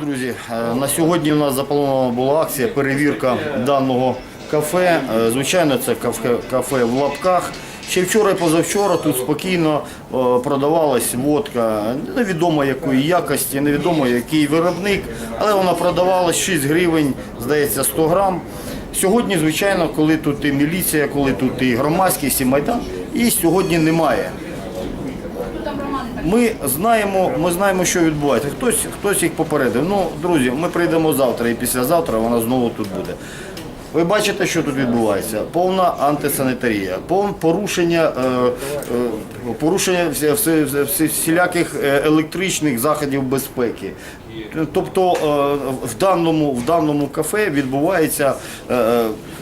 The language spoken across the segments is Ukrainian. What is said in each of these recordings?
друзі, е, на сьогодні у нас запланована була акція перевірка даного кафе. Е, Звичайно, це кафе, кафе в лапках. Ще вчора і позавчора тут спокійно е, продавалась водка невідомо якої якості, невідомо який виробник, але вона продавалась 6 гривень, здається, 100 грам. Сьогодні, звичайно, коли тут і міліція, коли тут і громадськість, і майдан, і сьогодні немає. Ми знаємо, ми знаємо, що відбувається. Хтось, хтось їх попередив. Ну, друзі, ми прийдемо завтра і післязавтра вона знову тут буде. Ви бачите, що тут відбувається? Повна антисанітарія, повне порушення, е, е, порушення всі- всі- всі- всіляких е, електричних заходів безпеки. Тобто в даному, в даному кафе відбувається,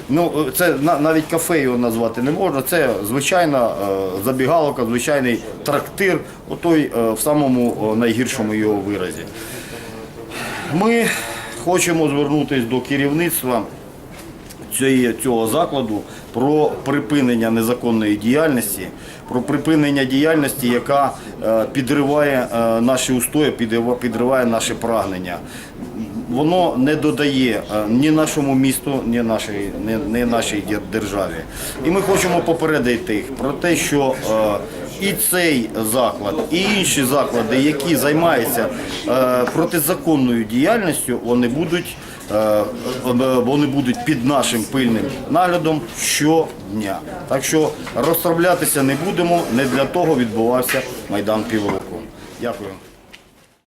ну це на- навіть кафе його назвати не можна. Це звичайна забігалка, забігаловка, звичайний трактир, отой е, в самому е, найгіршому його виразі. Ми хочемо звернутися до керівництва цього закладу про припинення незаконної діяльності, про припинення діяльності, яка е, підриває е, наші устої, підрива- підриває наші прагнення. Воно не додає е, ні нашому місту, ні нашій, ні, нашій державі. І ми хочемо попередити їх про те, що і цей заклад, і інші заклади, які займаються протизаконною діяльністю, вони будуть. Е, вони будуть під нашим пильним наглядом щодня. Так що розслаблятися не будемо. Не для того відбувався майдан півроку. Дякую.